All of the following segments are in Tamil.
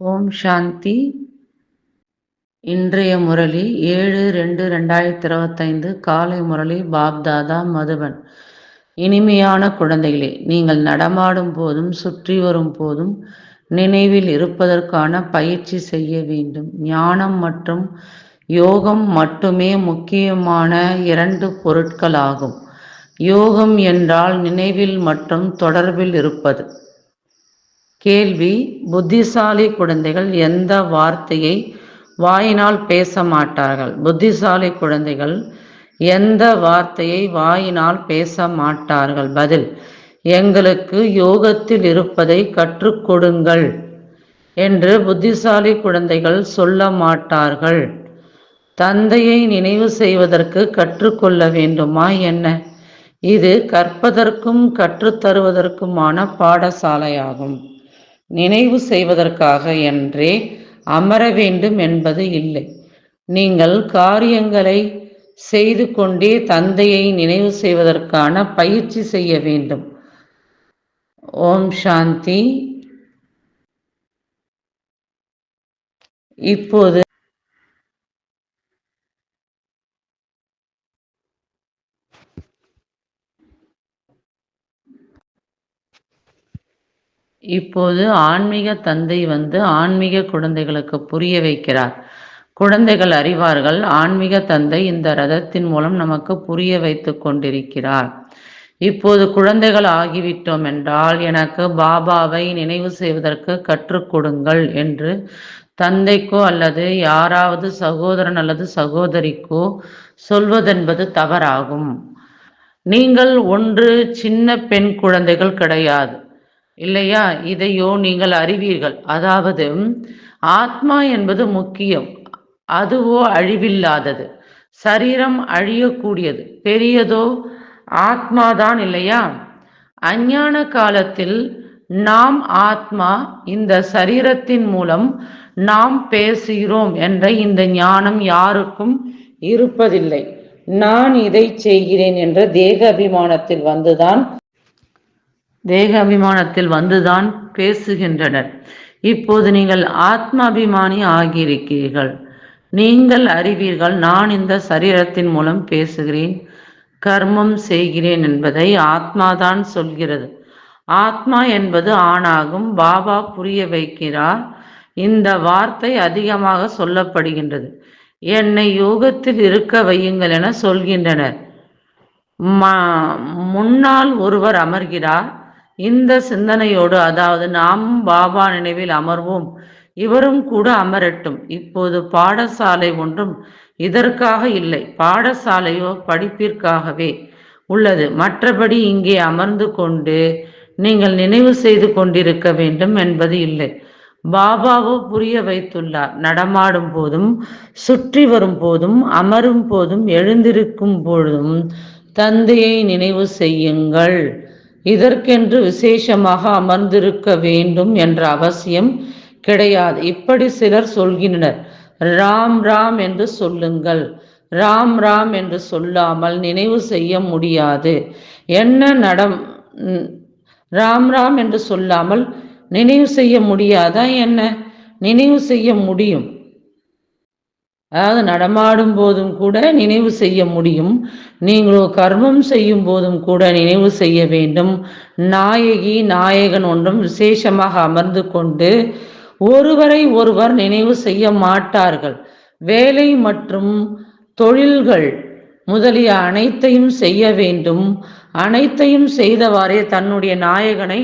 ஓம் சாந்தி. இன்றைய முரளி ஏழு ரெண்டு ரெண்டாயிரத்தி இருபத்தைந்து காலை முரளி பாப்தாதா மதுபன். இனிமையான குழந்தைகளே நீங்கள் நடமாடும் போதும் சுற்றி வரும் போதும் நினைவில் இருப்பதற்கான பயிற்சி செய்ய வேண்டும். ஞானம் மற்றும் யோகம் மட்டுமே முக்கியமான இரண்டு பொருட்களாகும். யோகம் என்றால் நினைவில் மற்றும் தொடர்பில் இருப்பது. கேள்வி புத்திசாலி குழந்தைகள் எந்த வார்த்தையை வாயினால் பேச மாட்டார்கள் புத்திசாலி குழந்தைகள் எந்த வார்த்தையை வாயினால் பேச மாட்டார்கள் பதில் எங்களுக்கு யோகத்தில் இருப்பதை கற்றுக் கொடுங்கள் என்று புத்திசாலி குழந்தைகள் சொல்ல மாட்டார்கள் தந்தையை நினைவு செய்வதற்கு கற்றுக்கொள்ள வேண்டுமா? என்ன? இது கற்பதற்கும் கற்றுத்தருவதற்குமான பாடசாலையாகும். நினைவு செய்வதற்காக என்றே அமர வேண்டும் என்பது இல்லை. நீங்கள் காரியங்களை செய்து கொண்டே தந்தையை நினைவு செய்வதற்கான பயிற்சி செய்ய வேண்டும். ஓம் சாந்தி. இப்போது இப்போது ஆன்மீக தந்தை வந்து ஆன்மீக குழந்தைகளுக்கு புரிய வைக்கிறார். குழந்தைகள் அறிவார்கள் ஆன்மீக தந்தை இந்த ரதத்தின் மூலம் நமக்கு புரிய வைத்து கொண்டிருக்கிறார். இப்போது குழந்தைகள் ஆகிவிட்டோம் என்றால் எனக்கு பாபாவை நினைவு செய்வதற்கு கற்றுக் கொடுங்கள் என்று தந்தைக்கோ அல்லது யாராவது சகோதரன் அல்லது சகோதரிக்கோ சொல்வதென்பது தவறாகும். நீங்கள் ஒன்று சின்ன பெண் குழந்தைகள் கிடையாது. இல்லையா? இதையோ நீங்கள் அறிவீர்கள். அதாவது ஆத்மா என்பது முக்கியம். அதுவோ அழிவில்லாதது. சரீரம் அழியக்கூடியது. பெரியதோ ஆத்மாதான் இல்லையா? அஞ்ஞான காலத்தில் நாம் ஆத்மா இந்த சரீரத்தின் மூலம் நாம் பேசுகிறோம் என்ற இந்த ஞானம் யாருக்கும் இருப்பதில்லை. நான் இதை செய்கிறேன் என்ற தேக அபிமானத்தில் வந்துதான் தேக அபிமானத்தில் வந்துதான் பேசுகின்றனர். இப்போது நீங்கள் ஆத்மாபிமானி ஆகியிருக்கிறீர்கள். நீங்கள் அறிவீர்கள் நான் இந்த சரீரத்தின் மூலம் பேசுகிறேன் கர்மம் செய்கிறேன் என்பதை ஆத்மாதான் சொல்கிறது. ஆத்மா என்பது ஆணாகும் பாபா புரிய வைக்கிறார். இந்த வார்த்தை அதிகமாக சொல்லப்படுகின்றது. என்னை யோகத்தில் இருக்க வையுங்கள் என சொல்கின்றனர். முன்னால் ஒருவர் அமர்கிறார். இந்த சிந்தனையோடு அதாவது நாம் பாபா நினைவில் அமர்வோம். இவரும் கூட அமரட்டும். இப்போது பாடசாலை ஒன்றும் இதற்காக இல்லை. பாடசாலையோ படிப்பிற்காகவே உள்ளது. மற்றபடி இங்கே அமர்ந்து கொண்டு நீங்கள் நினைவு செய்து கொண்டிருக்க வேண்டும் என்பது இல்லை. பாபாவோ புரிய வைத்துள்ளார். நடமாடும் போதும் சுற்றி வரும் போதும் அமரும் போதும் எழுந்திருக்கும் பொழுதும் தந்தையை நினைவு செய்யுங்கள். இதற்கென்று விசேஷமாக அமர்ந்திருக்க வேண்டும் என்ற அவசியம் கிடையாது. இப்படி சிலர் சொல்கின்றனர். ராம் ராம் என்று சொல்லுங்கள். ராம் ராம் என்று சொல்லாமல் நினைவு செய்ய முடியாது. என்ன நடம்? ராம் ராம் என்று சொல்லாமல் நினைவு செய்ய முடியாதா? என்ன? நினைவு செய்ய முடியும். அதாவது நடமாடும் போதும் கூட நினைவு செய்ய முடியும். நீங்களோ கர்மம் செய்யும் போதும் கூட நினைவு செய்ய வேண்டும். நாயகி நாயகன் ஒன்றும் விசேஷமாக அமர்ந்து கொண்டு ஒருவரை ஒருவர் நினைவு செய்ய மாட்டார்கள். வேலை மற்றும் தொழில்கள் முதலிய அனைத்தையும் செய்ய வேண்டும். அனைத்தையும் செய்தவாறே தன்னுடைய நாயகனை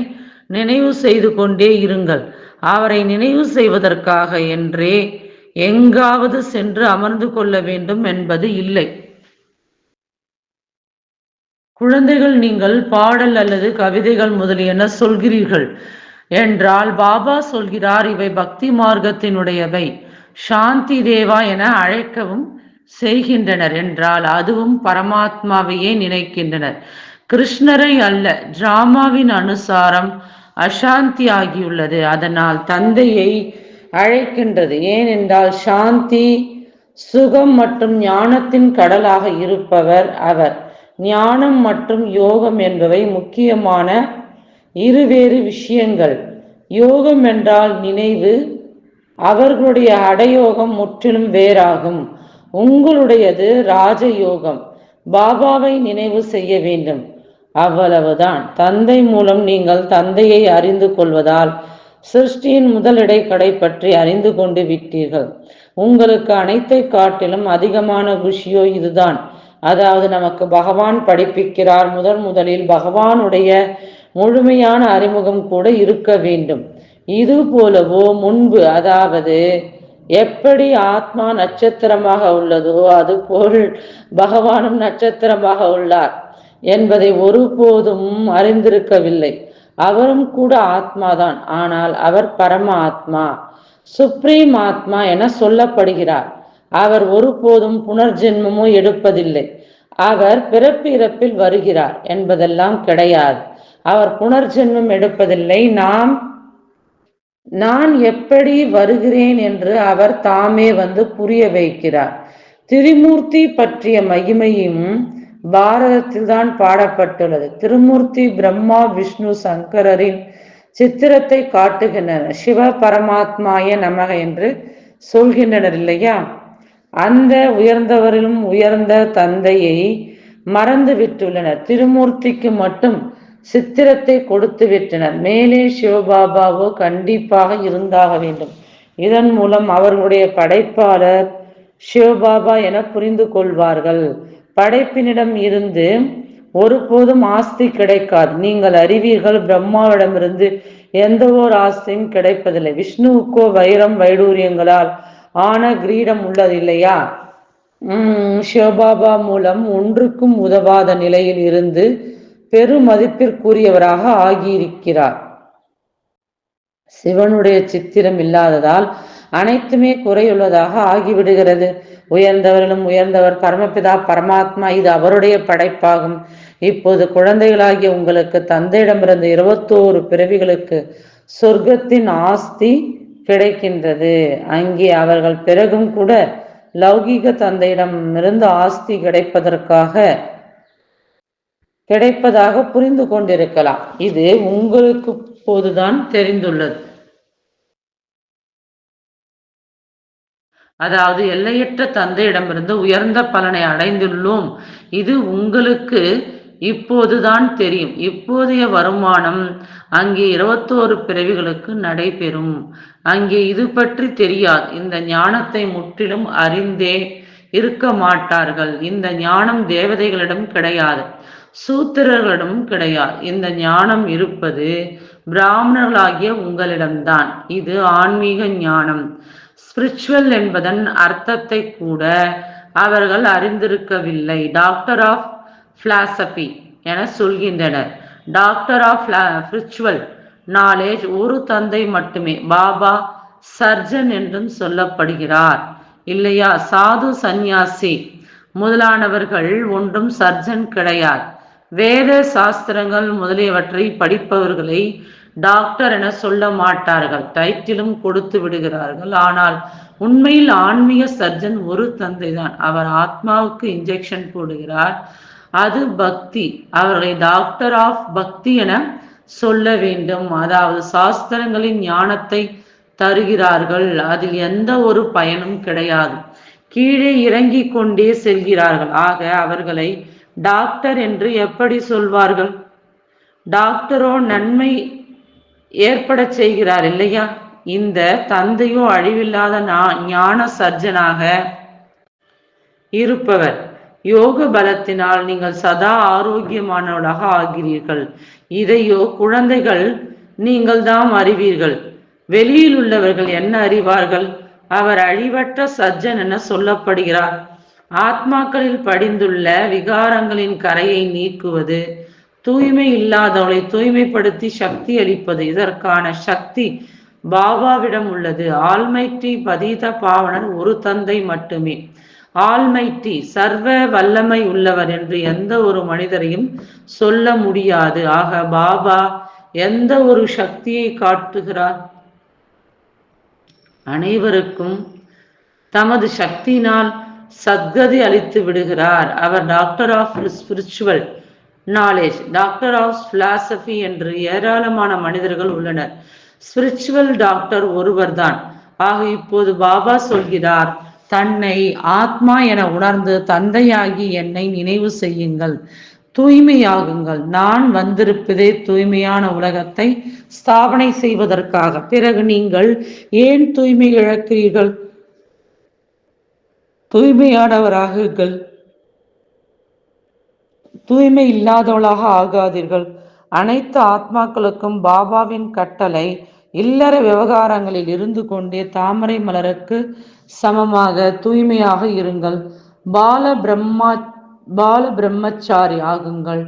நினைவு செய்து கொண்டே இருங்கள். அவரை நினைவு செய்வதற்காக என்றே எங்காவது சென்று அமர்ந்து கொள்ள வேண்டும் என்பது இல்லை. குழந்தைகள் நீங்கள் பாடல் அல்லது கவிதைகள் முதலியன சொல்கிறீர்கள் என்றால் பாபா சொல்கிறார் இவை பக்தி மார்க்கத்தினுடையவை. சாந்தி தேவா என அழைக்கவும் செய்கின்றனர் என்றால் அதுவும் பரமாத்மாவையே நினைக்கின்றனர். கிருஷ்ணரை அல்ல டிராமாவின் அனுசாரம் அசாந்தி ஆகியுள்ளது. அதனால் தந்தையை அழைக்கின்றது. ஏனென்றால் சாந்தி சுகம் மற்றும் ஞானத்தின் கடலாக இருப்பவர் அவர். ஞானம் மற்றும் யோகம் என்பவை முக்கியமான இருவேறு விஷயங்கள். யோகம் என்றால் நினைவு அவர்களுடைய அடயோகம் முற்றிலும் வேறாகும். உங்களுடையது ராஜயோகம். பாபாவை நினைவு செய்ய வேண்டும். அவ்வளவுதான். தந்தை மூலம் நீங்கள் தந்தையை அறிந்து கொள்வதால் சிருஷ்டியின் முதலிடை கடை பற்றி அறிந்து கொண்டு விட்டீர்கள். உங்களுக்கு அனைத்தை காட்டிலும் அதிகமான குஷியோ இதுதான். அதாவது நமக்கு பகவான் படிப்பிக்கிறார். முதன் முதலில் பகவானுடைய முழுமையான அறிமுகம் கூட இருக்க வேண்டும். இது போலவோ முன்பு அதாவது எப்படி ஆத்மா நட்சத்திரமாக உள்ளதோ அது போல் பகவானும் நட்சத்திரமாக உள்ளார் என்பதை ஒருபோதும் அறிந்திருக்கவில்லை. அவரும் கூட ஆத்மாதான். ஆனால் அவர் பரம ஆத்மா சுப்ரீம் ஆத்மா என சொல்லப்படுகிறார். அவர் ஒருபோதும் புனர்ஜென்மமோ எடுப்பதில்லை. அவர் பிறப்பு இறப்பில் வருகிறார் என்பதெல்லாம் கிடையாது. அவர் புனர்ஜென்மம் எடுப்பதில்லை. நாம் நான் எப்படி வருகிறேன் என்று அவர் தாமே வந்து புரிய வைக்கிறார். திரிமூர்த்தி பற்றிய மகிமையும் பாரதத்தில் தான் பாடப்பட்டுள்ளது. திருமூர்த்தி பிரம்மா விஷ்ணு சங்கரரின் சித்திரத்தை காட்டுகின்றனர். சிவ பரமாத்மாய நமக என்று சொல்கின்றனர் இல்லையா? அந்த உயர்ந்தவரிலும் உயர்ந்த தந்தையை மறந்து விட்டுள்ளனர் திருமூர்த்திக்கு மட்டும் சித்திரத்தை கொடுத்து விட்டனர் மேலே சிவபாபாவோ கண்டிப்பாக இருந்தாக வேண்டும். இதன் மூலம் அவர்களுடைய படைப்பாளர் சிவபாபா என புரிந்து கொள்வார்கள் படைப்பினிடம் இருந்து ஒருபோதும் ஆஸ்தி கிடைக்காது. நீங்கள் அறிவீர்கள் பிரம்மாவிடமிருந்து எந்த ஒரு ஆஸ்தியும் கிடைப்பதில்லை. விஷ்ணுவுக்கோ வைரம் வைடூரியங்களால் ஆன கிரீடம் உள்ளது இல்லையா? உம் சிவபாபா மூலம் ஒன்றுக்கும் உதவாத நிலையில் இருந்து பெருமதிப்பிற்குரியவராக ஆகியிருக்கிறார். சிவனுடைய சித்திரம் இல்லாததால் அனைத்துமே குறையுள்ளதாக ஆகிவிடுகிறது. உயர்ந்தவர்களும் உயர்ந்தவர் பரமபிதா பரமாத்மா இது அவருடைய படைப்பாகும். இப்போது குழந்தைகளாகிய உங்களுக்கு தந்தையிடமிருந்து இருபத்தோரு பிறவிகளுக்கு சொர்க்கத்தின் ஆஸ்தி கிடைக்கின்றது. அங்கே அவர்கள் பிறகும் கூட லௌகீக தந்தையிடமிருந்து ஆஸ்தி கிடைப்பதற்காக கிடைப்பதாக புரிந்து கொண்டிருக்கலாம். இது உங்களுக்கு போதுதான் தெரிந்துள்ளது. அதாவது எல்லையற்ற தந்தையிடமிருந்து உயர்ந்த பலனை அடைந்துள்ளோம். இது உங்களுக்கு இப்போதுதான் தெரியும். இப்போதைய வருமானம் அங்கே இருபத்தோரு பிறவிகளுக்கு நடைபெறும். அங்கே இது பற்றி தெரியாது. இந்த ஞானத்தை முற்றிலும் அறிந்தே இருக்க மாட்டார்கள். இந்த ஞானம் தேவதைகளிடம் கிடையாது. சூத்திரர்களிடம் கிடையாது. இந்த ஞானம் இருப்பது பிராமணர்களாகிய உங்களிடம்தான். இது ஆன்மீக ஞானம். ஸ்பிரிச்சுவல் என்பதன் அர்த்தத்தை கூட அவர்கள் அறிந்திருக்கவில்லை. டாக்டர் ஆஃப் பிலாசபி என சொல்கின்றனர். டாக்டர் ஆஃப் ஸ்பிரிச்சுவல் நாலேஜ் ஒரு தந்தை மட்டுமே. பாபா சர்ஜன் என்றும் சொல்லப்படுகிறார். இல்லையா? சாது சந்நியாசி முதலானவர்கள் ஒன்றும் சர்ஜன் கிடையாது. வேத சாஸ்திரங்கள் முதலியவற்றை படிப்பவர்களை டாக்டர் என சொல்ல மாட்டார்கள். டைட்டிலும் கொடுத்து விடுகிறார்கள். ஆனால் உண்மையில் ஆன்மீக சர்ஜன் ஒரு தந்தை தான் அவர் ஆத்மாவுக்கு இன்ஜெக்ஷன் போடுகிறார். அது பக்தி. அவர்களை டாக்டர் ஆஃப் பக்தி என சொல்ல வேண்டும். அதாவது சாஸ்திரங்களின் ஞானத்தை தருகிறார்கள். அதில் எந்த ஒரு பயனும் கிடையாது. கீழே இறங்கி கொண்டே செல்கிறார்கள். ஆக அவர்களை டாக்டர் என்று எப்படி சொல்வார்கள்? டாக்டரோ நன்மை ஏற்பட செய்கிறார் இல்லையா? இந்த தந்தையோ அழிவில்லாத ஞான சர்ஜனாக இருப்பவர். யோக பலத்தினால் நீங்கள் சதா ஆரோக்கியமானவர்களாக ஆகிறீர்கள். இதையோ குழந்தைகள் நீங்கள் தான் அறிவீர்கள். வெளியில் உள்ளவர்கள் என்ன அறிவார்கள்? அவர் அழிவற்ற சஜ்ஜன் என சொல்லப்படுகிறார். ஆத்மாக்களில் படிந்துள்ள விகாரங்களின் கரையை நீக்குவது தூய்மை இல்லாதவளை தூய்மைப்படுத்தி சக்தி அளிப்பது. இதற்கான சக்தி பாபாவிடம் உள்ளது. ஆல்மைட்டி பதீத பாவனர் ஒரு தந்தை மட்டுமே. ஆல்மைட்டி சர்வ வல்லமை உள்ளவர் என்று எந்த ஒரு மனிதரையும் சொல்ல முடியாது. ஆக பாபா எந்த ஒரு சக்தியை காட்டுகிறார்? அனைவருக்கும் தமது சக்தியினால் சத்கதி அளித்து விடுகிறார். அவர் doctor of spiritual knowledge doctor of philosophy என்று ஏராளமான மனிதர்கள் உள்ளனர். ஸ்பிரிச்சுவல் டாக்டர் ஒருவர்தான். ஆக இப்போது பாபா சொல்கிறார் தன்னை ஆத்மா என உணர்ந்து தந்தையாகி என்னை நினைவு செய்யுங்கள். தூய்மையாகுங்கள். நான் வந்திருப்பதே தூய்மையான உலகத்தை ஸ்தாபனை செய்வதற்காக. பிறகு நீங்கள் ஏன் தூய்மை இழக்கிறீர்கள்? தூய்மையானவராகுங்கள். தூய்மை இல்லாதவளாக ஆகாதீர்கள். அனைத்து ஆத்மாக்களுக்கும் பாபாவின் கட்டளை இல்லற விவகாரங்களில் இருந்து கொண்டே தாமரை மலருக்கு சமமாக தூய்மையாக இருங்கள். பால பிரம்மா பால பிரம்மச்சாரி ஆகுங்கள்.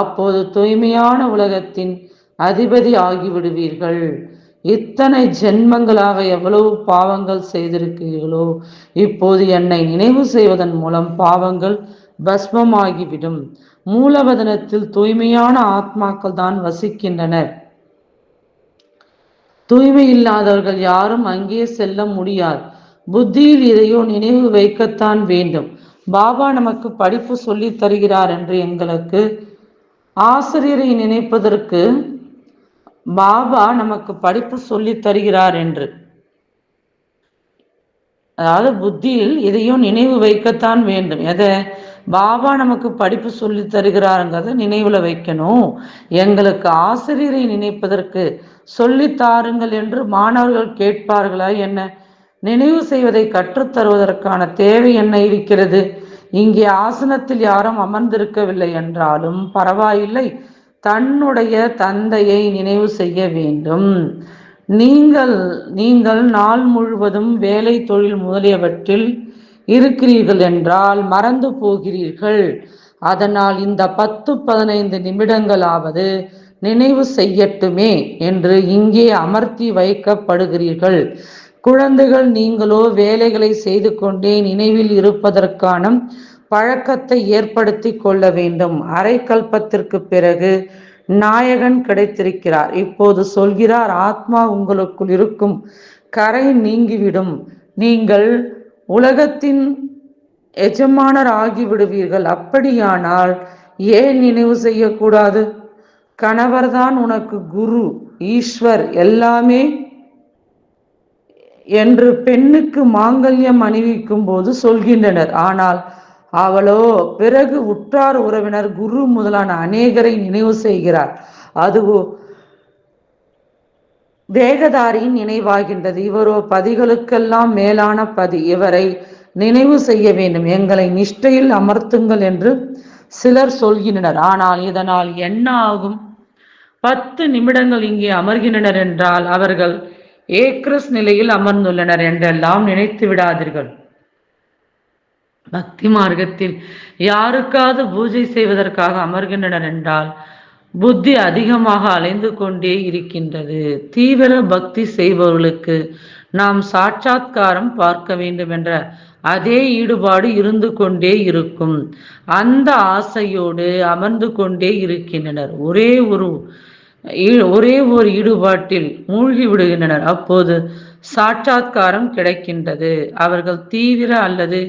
அப்போது தூய்மையான உலகத்தின் அதிபதி ஆகிவிடுவீர்கள். இத்தனை ஜென்மங்களாக எவ்வளவு பாவங்கள் செய்திருக்கிறீர்களோ இப்போது என்னை நினைவு செய்வதன் மூலம் பாவங்கள் பஸ்மமாகிவிடும். மூலவதனத்தில் தூய்மையான ஆத்மாக்கள் தான் வசிக்கின்றனர் தூய்மை இல்லாதவர்கள் யாரும் அங்கே செல்ல முடியாது. புத்தியில் இதையோ நினைவு வைக்கத்தான் வேண்டும். பாபா நமக்கு படிப்பு சொல்லி தருகிறார் என்று எங்களுக்கு ஆசிரியரை நினைப்பதற்கு பாபா நமக்கு படிப்பு சொல்லி தருகிறார் என்று. அதாவது புத்தியில் இதையும் நினைவு வைக்கத்தான் வேண்டும். எதை? பாபா நமக்கு படிப்பு சொல்லி தருகிறாருங்கிறத நினைவுல வைக்கணும். எங்களுக்கு ஆசிரியரை நினைப்பதற்கு சொல்லி தாருங்கள் என்று மாணவர்கள் கேட்பார்களா என்ன? நினைவு செய்வதை கற்றுத்தருவதற்கான தேவை என்ன இருக்கிறது? இங்கே ஆசனத்தில் யாரும் அமர்ந்திருக்கவில்லை என்றாலும் பரவாயில்லை. தன்னுடைய தந்தையை நினைவு செய்ய வேண்டும். நீங்கள் நீங்கள் நாள் முழுவதும் வேலை தொழில் முதலியவற்றில் இருக்கிறீர்கள் என்றால் மறந்து போகிறீர்கள். அதனால் இந்த பத்து பதினைந்து நிமிடங்களாவது நினைவு செய்யட்டுமே என்று இங்கே அமர்த்தி வைக்கப்படுகிறீர்கள். குழந்தைகள் நீங்களோ வேலைகளை செய்து கொண்டே நினைவில் இருப்பதற்கான பழக்கத்தை ஏற்படுத்தி கொள்ள வேண்டும். அரை கல்பத்திற்கு பிறகு நாயகன் கிடைத்திருக்கிறார். இப்போது சொல்கிறார் ஆத்மா உங்களுக்குள் இருக்கும். கரை நீங்கிவிடும். நீங்கள் உலகத்தின் எஜமானர் ஆகிவிடுவீர்கள் அப்படியானால் ஏன் நினைவு செய்யக்கூடாது? கணவர்தான் உனக்கு குரு ஈஸ்வர் எல்லாமே. என்று பெண்ணுக்கு மாங்கல்யம் அணிவிக்கும் போது சொல்கின்றனர். ஆனால் அவளோ பிறகு உற்றார் உறவினர் குரு முதலான அநேகரை நினைவு செய்கிறார். அதுவோ வேகதாரியின் நினைவாகின்றது. இவரோ பதிகளுக்கெல்லாம் மேலான பதி. இவரை நினைவு செய்ய வேண்டும். எங்களை நிஷ்டையில் அமர்த்துங்கள் என்று சிலர் சொல்கின்றனர். ஆனால் இதனால் என்ன ஆகும் பத்து நிமிடங்கள் இங்கே அமர்கின்றனர் என்றால் அவர்கள் ஏக்ரஸ் நிலையில் அமர்ந்துள்ளனர் என்றெல்லாம் நினைத்து விடாதீர்கள். பக்தி மார்க்கத்தில் யாருக்காவது பூஜை செய்வதற்காக அமர்கின்றனர் என்றால் புத்தி அதிகமாக அலைந்து கொண்டே இருக்கின்றது. தீவிர பக்தி செய்பவர்களுக்கு நாம் சாட்சாத்காரம் பார்க்க வேண்டும் என்ற அதே ஈடுபாடு இருந்து கொண்டே இருக்கும். அந்த ஆசையோடு அமர்ந்து கொண்டே இருக்கின்றனர். ஒரே ஒரு ஒரே ஒரு ஈடுபாட்டில் மூழ்கி விடுகின்றனர். அப்போது சாட்சாத்காரம் கிடைக்கின்றது. அவர்கள் தீவிர அல்லது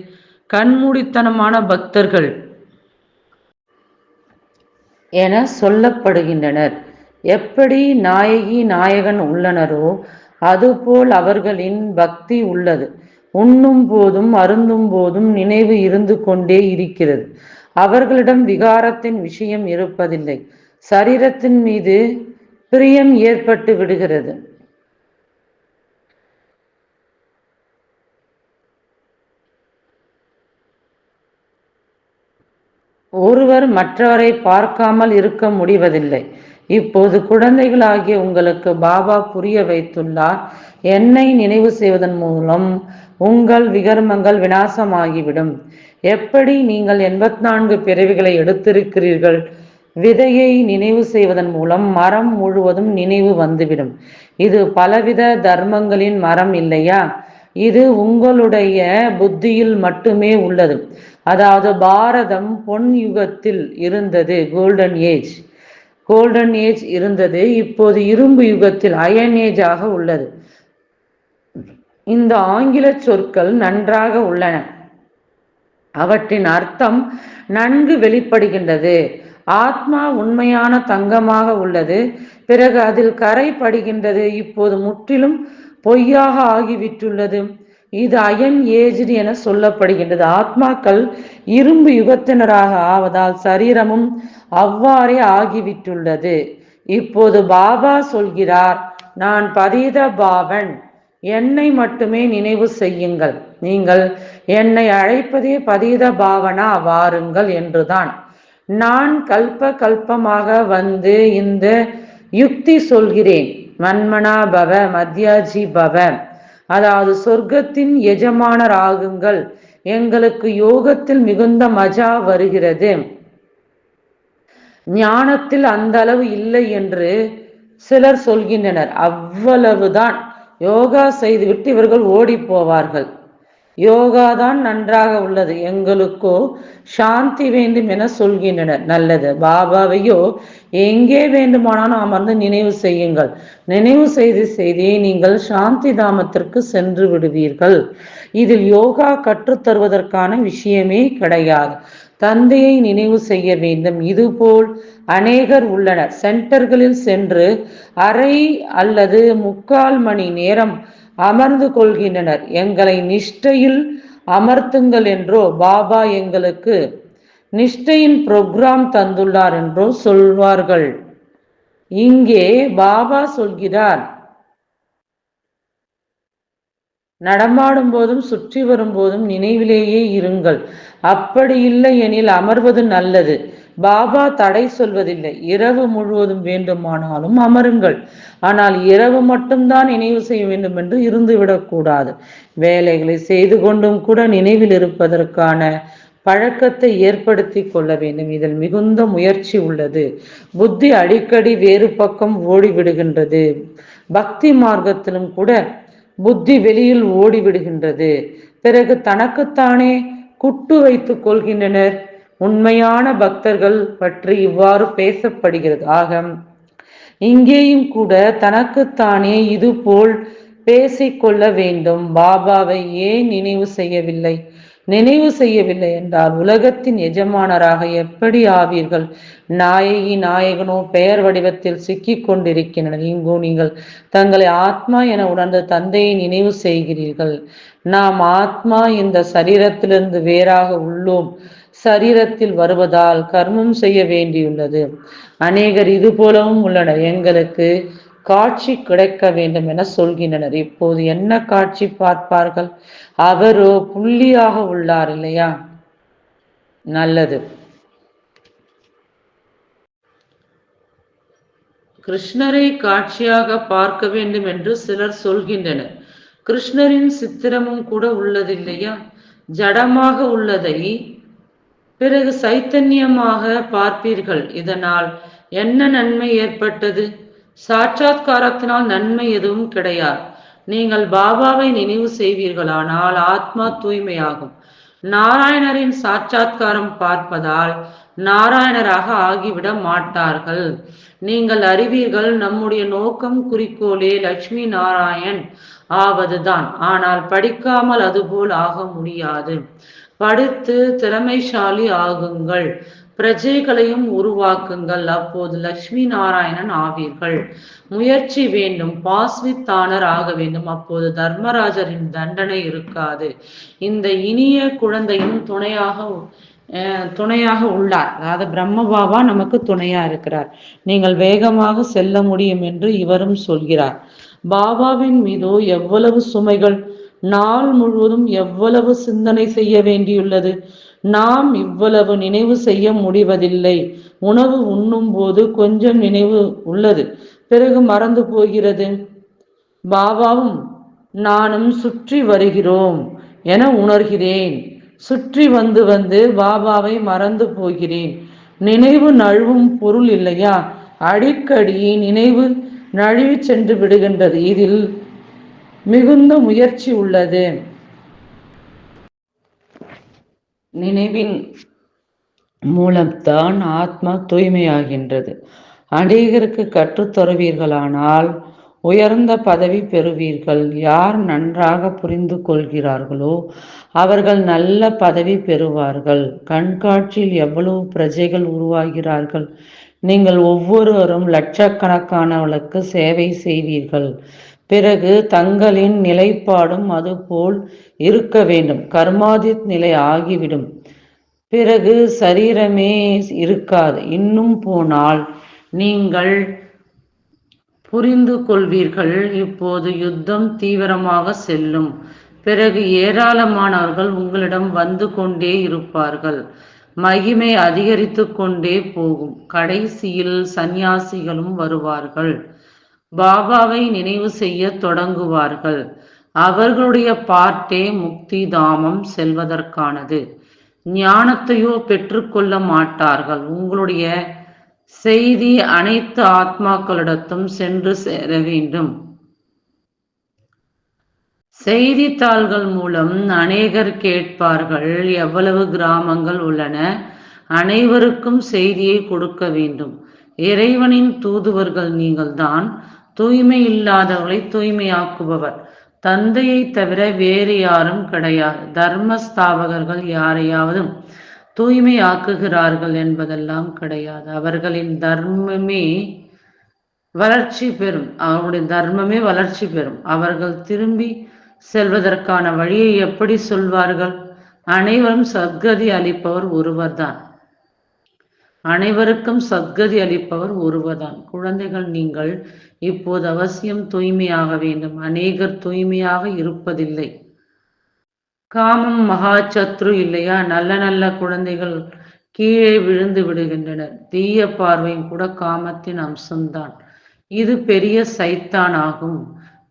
கண்மூடித்தனமான பக்தர்கள் என சொல்லப்படுகின்றனர். எப்படி நாயகி நாயகன் உள்ளனரோ அதுபோல் அவர்களின் பக்தி உள்ளது. உண்ணும் போதும் அருந்தும் போதும் நினைவு இருந்து கொண்டே இருக்கிறது. அவர்களிடம் விகாரத்தின் விஷயம் இருப்பதில்லை. சரீரத்தின் மீது பிரியம் ஏற்பட்டு விடுகிறது. ஒருவர் மற்றவரை பார்க்காமல் இருக்க முடிவதில்லை. இப்போது குழந்தைகளாகிய உங்களுக்கு பாபா புரிய வைத்துள்ளார். என்னை நினைவு செய்வதன் மூலம் உங்கள் விகர்மங்கள் வினாசமாகிவிடும் எப்படி நீங்கள் எண்பத்தி நான்கு பிறவிகளை எடுத்திருக்கிறீர்கள்? விதையை நினைவு செய்வதன் மூலம் மரம் முழுவதும் நினைவு வந்துவிடும். இது பலவித தர்மங்களின் மரம் இல்லையா? இது உங்களுடைய புத்தியில் மட்டுமே உள்ளது. அதாவது பாரதம் பொன் யுகத்தில் இருந்தது கோல்டன் ஏஜ் கோல்டன் ஏஜ் இருந்தது இப்போது இரும்பு யுகத்தில் அயன் ஏஜ் ஆக உள்ளது. இந்த ஆங்கில சொற்கள் நன்றாக உள்ளன. அவற்றின் அர்த்தம் நன்கு வெளிப்படுகின்றது. ஆத்மா உண்மையான தங்கமாக உள்ளது. பிறகு அதில் கரை படுகின்றது. இப்போது முற்றிலும் பொய்யாக ஆகிவிட்டுள்ளது. இது அயன் ஏஜ்டு என சொல்லப்படுகின்றது. ஆத்மாக்கள் இரும்பு யுகத்தினராக ஆவதால் சரீரமும் அவ்வாறே ஆகிவிட்டுள்ளது. இப்போது பாபா சொல்கிறார் நான் பதீத பாவன் என்னை மட்டுமே நினைவு செய்யுங்கள். நீங்கள் என்னை அழைப்பதே பதீத பாவனா வாருங்கள் என்றுதான். நான் கல்ப கல்பமாக வந்து இந்த யுக்தி சொல்கிறேன். மன்மனா பவ மத்யாஜி பவ. அதாவது சொர்க்கத்தின் எஜமானர் ஆகுங்கள் எங்களுக்கு யோகத்தில் மிகுந்த மஜா வருகிறது. ஞானத்தில் அந்த அளவு இல்லை என்று சிலர் சொல்கின்றனர். அவ்வளவுதான். யோகா செய்துவிட்டு இவர்கள் ஓடி போவார்கள். யோகா தான் நன்றாக உள்ளது. எங்களுக்கோ சாந்தி வேண்டும் என சொல்கின்றனர். நல்லது. பாபாவையோ எங்கே வேண்டுமானாலும் அமர்ந்து நினைவு செய்யுங்கள். நினைவு செய்து செய்தே நீங்கள் சாந்தி தாமத்திற்கு சென்று விடுவீர்கள். இதில் யோகா கற்றுத்தருவதற்கான விஷயமே கிடையாது. தந்தையை நினைவு செய்ய வேண்டும். இதுபோல் அநேகர் உள்ளனர். சென்டர்களில் சென்று அரை அல்லது முக்கால் மணி நேரம் அமர்ந்து கொள்கின்றனர். எங்களை நிஷ்டையில் அமர்த்துங்கள் என்றோ பாபா எங்களுக்கு நிஷ்டையின் புரோக்ராம் தந்துள்ளார் என்றோ சொல்வார்கள். இங்கே பாபா சொல்கிறார் நடமாடும் போதும் சுற்றி வரும்போதும் நினைவிலேயே இருங்கள். அப்படி இல்லை எனில் அமர்வது நல்லது. பாபா தடை சொல்வதில்லை. இரவு முழுவதும் வேண்டுமானாலும் அமருங்கள். ஆனால் இரவு மட்டும்தான் நினைவு செய்ய வேண்டும் என்று இருந்துவிடக்கூடாது வேலைகளை செய்து கொண்டும் கூட நினைவில் இருப்பதற்கான பழக்கத்தை ஏற்படுத்தி கொள்ள வேண்டும். இதில் மிகுந்த முயற்சி உள்ளது. புத்தி அடிக்கடி வேறு பக்கம் ஓடிவிடுகின்றது. பக்தி மார்க்கத்திலும் கூட புத்தி வெளியில் ஓடிவிடுகின்றது. பிறகு தனக்குத்தானே குட்டு வைத்துக் கொள்கின்றனர். உண்மையான பக்தர்கள் பற்றி இவ்வாறு பேசப்படுகிறது. ஆக இங்கேயும் கூட தனக்குத்தானே இது போல் பேசிக்கொள்ள வேண்டும். பாபாவை ஏன் நினைவு செய்யவில்லை? நினைவு செய்யவில்லை என்றால் உலகத்தின் எஜமானராக எப்படி ஆவீர்கள்? நாயகி நாயகனோ பெயர் வடிவத்தில் சிக்கிக் கொண்டிருக்கின்றனர். இங்கோ நீங்கள் தங்களை ஆத்மா என உணர்ந்த தந்தையை நினைவு செய்கிறீர்கள். நாம் ஆத்மா இந்த சரீரத்திலிருந்து வேறாக உள்ளோம். சரீரத்தில் வருவதால் கர்மம் செய்ய வேண்டியுள்ளது. அநேகர் இது போலவும் உள்ளனர். எங்களுக்கு காட்சி கிடைக்க வேண்டும் என சொல்கின்றனர். இப்போது என்ன காட்சி பார்ப்பார்கள்? அவரோ புள்ளியாக உள்ளார் இல்லையா? நல்லது. கிருஷ்ணரை காட்சியாக பார்க்க வேண்டும் என்று சிலர் சொல்கின்றனர். கிருஷ்ணரின் சித்திரமும் கூட உள்ளதில்லையா? ஜடமாக உள்ளதை பிறகு சைத்தன்யமாக பார்ப்பீர்கள். இதனால் என்ன நன்மை ஏற்பட்டது? சாட்சாத்காரத்தினால் நன்மை எதுவும் கிடையாது. நீங்கள் பாபாவை நினைவு செய்வீர்களானால் ஆத்மா தூய்மையாகும். நாராயணரின் சாட்சாத்காரம் பார்ப்பதால் நாராயணராக ஆகிவிட மாட்டார்கள். நீங்கள் அறிவீர்கள் நம்முடைய நோக்கம் குறிக்கோளே லட்சுமி நாராயண் ஆவதுதான். ஆனால் படிக்காமல் அதுபோல் ஆக முடியாது. படித்து திறமைசாலி ஆகுங்கள். பிரஜைகளையும் உருவாக்குங்கள். அப்போது லட்சுமி நாராயணன் ஆவீர்கள். முயற்சி வேண்டும். பாஸ்வித்தானர் ஆக வேண்டும். அப்போது தர்மராஜரின் தண்டனை இருக்காது. இந்த இனிய குழந்தையும் துணையாக துணையாக உள்ளார். அதாவது பிரம்ம பாபா நமக்கு துணையா இருக்கிறார். நீங்கள் வேகமாக செல்ல முடியும் என்று இவரும் சொல்கிறார். பாபாவின் மீதோ எவ்வளவு சுமைகள் நாள் முழுவதும் எவ்வளவு சிந்தனை செய்ய வேண்டியுள்ளது? நாம் இவ்வளவு நினைவு செய்ய முடிவதில்லை. உணவு உண்ணும் போது கொஞ்சம் நினைவு உள்ளது. பிறகு மறந்து போகிறது. பாபாவும் நானும் சுற்றி வருகிறோம் என உணர்கிறேன். சுற்றி வந்து வந்து பாபாவை மறந்து போகிறேன். நினைவு நழுவும் பொருள் இல்லையா? அடிக்கடி நினைவு நழுவி சென்று விடுகின்றது. இதில் மிகுந்த முயற்சி உள்ளது. நினைவின் மூலம்தான் ஆத்மா தூய்மையாகின்றது. அநேகருக்கு கற்றுத்தருவீர்களானால் உயர்ந்த பதவி பெறுவீர்கள். யார் நன்றாக புரிந்து கொள்கிறார்களோ அவர்கள் நல்ல பதவி பெறுவார்கள். கண்காட்சியில் எவ்வளவு பிரஜைகள் உருவாகிறார்கள். நீங்கள் ஒவ்வொருவரும் லட்சக்கணக்கானவர்களுக்கு சேவை செய்வீர்கள். பிறகு தங்களின் நிலைப்பாடும் அதுபோல் இருக்க வேண்டும். கர்மாதித் நிலை ஆகிவிடும். பிறகு சரீரமே இருக்காது. இன்னும் போனால் நீங்கள் புரிந்து கொள்வீர்கள். இப்போது யுத்தம் தீவிரமாக செல்லும். பிறகு ஏராளமானவர்கள் உங்களிடம் வந்து கொண்டே இருப்பார்கள். மகிமை அதிகரித்து கொண்டே போகும். கடைசியில் சந்நியாசிகளும் வருவார்கள். பாபாவை நினைவு செய்ய தொடங்குவார்கள். அவர்களுடைய பாட்டே முக்தி தாமம் செல்வதற்கானது. ஞானத்தையோ பெற்றுக்கொள்ள மாட்டார்கள். உங்களுடைய செய்தி அனைத்து ஆத்மாக்களிடத்தும் சென்று சேர வேண்டும். செய்தித்தாள்கள் மூலம் அநேகர் கேட்பார்கள் எவ்வளவு கிராமங்கள் உள்ளன அனைவருக்கும் செய்தியை கொடுக்க வேண்டும். இறைவனின் தூதுவர்கள் நீங்கள்தான். தூய்மை இல்லாதவர்களை தூய்மையாக்குபவர். தந்தையை தவிர வேறு யாரும் கிடையாது. தர்ம ஸ்தாபகர்கள் யாரையாவது தூய்மையாக்குகிறார்கள் என்பதெல்லாம் கிடையாது. அவர்களின் தர்மமே வளர்ச்சி பெறும். அவருடைய தர்மமே வளர்ச்சி பெறும். அவர்கள் திரும்பி செல்வதற்கான வழியை எப்படி சொல்வார்கள்? அனைவரும் சத்கதி அளிப்பவர் ஒருவர்தான். அனைவருக்கும் சத்கதி அளிப்பவர் ஒருவர்தான். குழந்தைகள் நீங்கள் இப்போது அவசியம் தூய்மையாக வேண்டும். அநேகர் தூய்மையாக இருப்பதில்லை. காமம் மகா சத்ரு இல்லையா? நல்ல நல்ல குழந்தைகள் கீழே விழுந்து விடுகின்றனர். தீய பார்வையும் கூட காமத்தின் அம்சம்தான். இது பெரிய சைத்தான் ஆகும்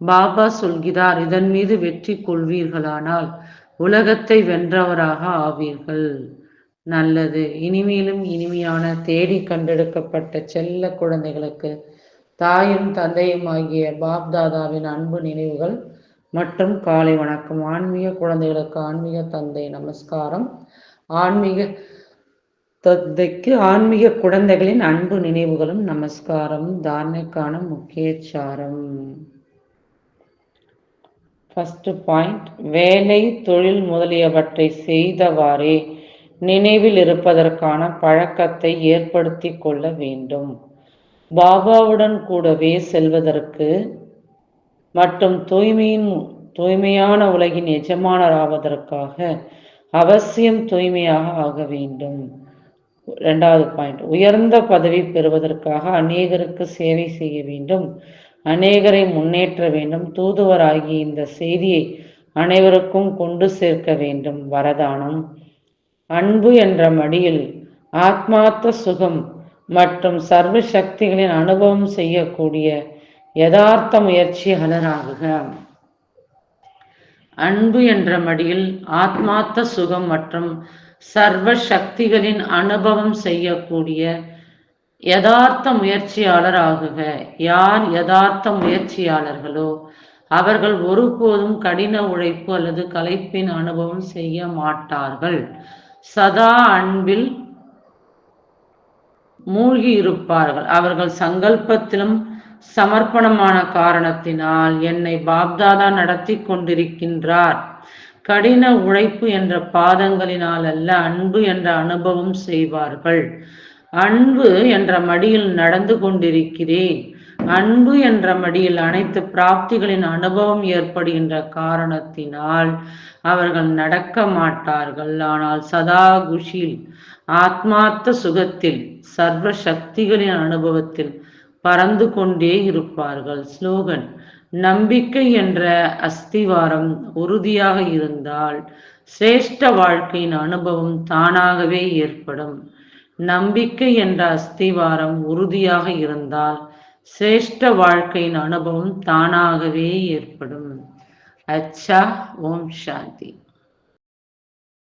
பாபா சொல்கிறார் இதன் மீது வெற்றி கொள்வீர்களானால் உலகத்தை வென்றவராக ஆவீர்கள். நல்லது. இனிமேலும் இனிமையான தேடி கண்டெடுக்கப்பட்ட செல்ல குழந்தைகளுக்கு தாயும் தந்தையும் ஆகிய பாப்தாதாவின் அன்பு நினைவுகள் மற்றும் காலை வணக்கம். ஆன்மீக குழந்தைகளுக்கு ஆன்மீக தந்தை நமஸ்காரம். ஆன்மீக தந்தைக்கு ஆன்மீக குழந்தைகளின் அன்பு நினைவுகளும் நமஸ்காரம். தாரணைக்கான முக்கிய சாரம் ஃபஸ்ட்டு பாயிண்ட் வேலை தொழில் முதலியவற்றை செய்தவாறே நினைவில் இருப்பதற்கான பழக்கத்தை ஏற்படுத்தி கொள்ள வேண்டும். பாபாவுடன் கூடவே செல்வதற்கு மற்றும் தூய்மையின் தூய்மையான உலகின் எஜமானராவதற்காக அவசியம் தூய்மையாக ஆக வேண்டும். ரெண்டாவது பாயிண்ட் உயர்ந்த பதவி பெறுவதற்காக அநேகருக்கு சேவை செய்ய வேண்டும். அநேகரை முன்னேற்ற வேண்டும். தூதுவராகிய இந்த செய்தியை அனைவருக்கும் கொண்டு சேர்க்க வேண்டும். வரதானம். அன்பு என்ற மடியில் ஆத்மார்த்த சுகம் மற்றும் சர்வ சக்திகளின் அனுபவம் செய்யக்கூடிய யதார்த்த முயற்சியாளராகுக அன்பு என்ற மடியில் ஆத்மார்த்த சுகம் மற்றும் சர்வ சக்திகளின் அனுபவம் செய்யக்கூடிய யதார்த்த முயற்சியாளர் ஆகுக யார் யதார்த்த முயற்சியாளர்களோ அவர்கள் ஒருபோதும் கடின உழைப்பு அல்லது கலைப்பின் அனுபவம் செய்ய மாட்டார்கள். சதா அன்பில் மூழ்கி இருப்பார்கள் அவர்கள் சங்கல்பத்திலும் சமர்ப்பணமான காரணத்தினால் என்னை பாப்தாதா நடத்தி கொண்டிருக்கின்றார். கடின உழைப்பு என்ற பாதங்களினால் அல்ல அன்பு என்ற அனுபவம் செய்வார்கள். அன்பு என்ற மடியில் நடந்து கொண்டிருக்கிறேன். அன்பு என்ற மடியில் அனைத்து பிராப்திகளின் அனுபவம் ஏற்படுகின்ற காரணத்தினால் அவர்கள் நடக்க மாட்டார்கள். ஆனால் சதா குஷியில் ஆத்மார்த்த சுகத்தில் சர்வ சக்திகளின் அனுபவத்தில் பறந்து கொண்டே இருப்பார்கள். ஸ்லோகன் நம்பிக்கை என்ற அஸ்திவாரம் உறுதியாக இருந்தால் சிரேஷ்ட வாழ்க்கையின் அனுபவம் தானாகவே ஏற்படும். நம்பிக்கை என்ற அஸ்திவாரம் உறுதியாக இருந்தால் சிரேஷ்ட வாழ்க்கையின் அனுபவம் தானாகவே ஏற்படும். அச்சா ஓம் சாந்தி.